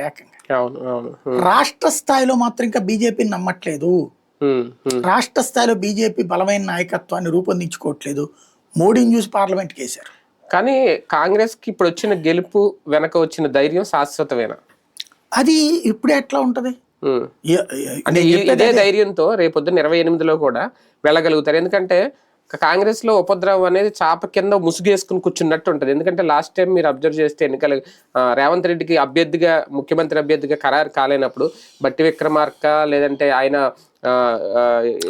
ఏకంగా. రాష్ట్ర స్థాయిలో మాత్రం ఇంకా బీజేపీని నమ్మట్లేదు. రాష్ట్ర స్థాయిలో బీజేపీ బలమైన నాయకత్వాన్ని రూపొందించుకోవట్లేదు. మోడీని చూసి పార్లమెంట్కి వేశారు. కానీ కాంగ్రెస్కి ఇప్పుడు వచ్చిన గెలుపు వెనక వచ్చిన ధైర్యం శాశ్వతమేనా? అది ఇప్పుడు ఎట్లా ఉంటది? అంటే ఇదే. ధైర్యంతో రేపొద్దున ఇరవై ఎనిమిదిలో కూడా వెళ్ళగలుగుతారు. ఎందుకంటే కాంగ్రెస్లో ఉపద్రవం అనేది చాప కింద ముసుగేసుకుని కూర్చున్నట్టు ఉంటుంది. ఎందుకంటే లాస్ట్ టైం మీరు అబ్జర్వ్ చేస్తే ఎన్నికలు రేవంత్ రెడ్డికి అభ్యర్థిగా ముఖ్యమంత్రి అభ్యర్థిగా ఖరారు కాలేనప్పుడు బట్టి విక్రమార్క లేదంటే ఆయన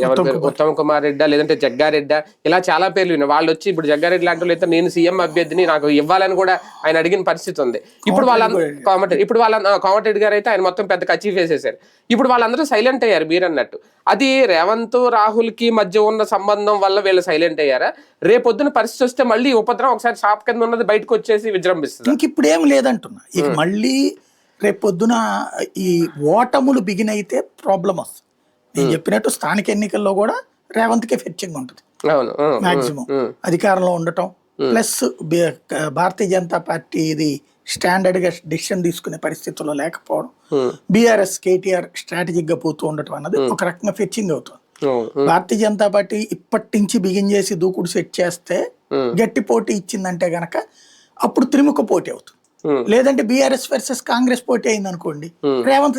ఎవరు? ఉత్తమ్ కుమార్. రెడ్డి లేదంటే జగ్గారెడ్డి. ఇలా చాలా పేర్లు విన్నాయి వాళ్ళు వచ్చి ఇప్పుడు జగ్గారెడ్డి లాంటి వాళ్ళు అయితే నేను సీఎం అభ్యర్థిని నాకు ఇవ్వాలని కూడా ఆయన అడిగిన పరిస్థితి ఉంది. ఇప్పుడు వాళ్ళ కామరెడ్డి ఇప్పుడు వాళ్ళ కామరెడ్డి గారు అయితే ఆయన మొత్తం పెద్ద అచీవ్ చేసేసారు ఇప్పుడు వాళ్ళందరూ సైలెంట్ అయ్యారు మీరు అన్నట్టు. అది రేవంత్ రాహుల్కి మధ్య ఉన్న సంబంధం వల్ల వీళ్ళు సైలెంట్ అయ్యారా? రేపొద్దున పరిస్థితి వస్తే మళ్ళీ ఉపద్రవం ఒకసారి షాప్ కింద ఉన్నది బయటకు వచ్చేసి విజృంభిస్తుంది? ఇంక ఇప్పుడు ఏం లేదంటున్నా. ఇక మళ్ళీ రేపు పొద్దున ఈ ఓటములు బిగిన్ అయితే ప్రాబ్లం వస్తుంది. నేను చెప్పినట్టు స్థానిక ఎన్నికల్లో కూడా రేవంత్కే ఫెచ్చింగ్ ఉంటుంది. మాక్సిమం. అధికారంలో ఉండటం ప్లస్ భారతీయ జనతా పార్టీ ఇది స్టాండర్డ్గా డిసిషన్ తీసుకునే పరిస్థితుల్లో లేకపోవడం బీఆర్ఎస్ కేటీఆర్ స్ట్రాటజిక్గా పోతూ ఉండటం అన్నది ఒక రకంగా ఫెచ్చింగ్ అవుతుంది. భారతీయ జనతా పార్టీ ఇప్పటి నుంచి బిగిన్ చేసి దూకుడు సెట్ చేస్తే. గట్టి పోటీ ఇచ్చిందంటే గనక అప్పుడు త్రిముఖ పోటీ అవుతుంది. లేదంటే బీఆర్ఎస్ వర్సెస్ కాంగ్రెస్ పోటీ అయింది అనుకోండి. రేవంత్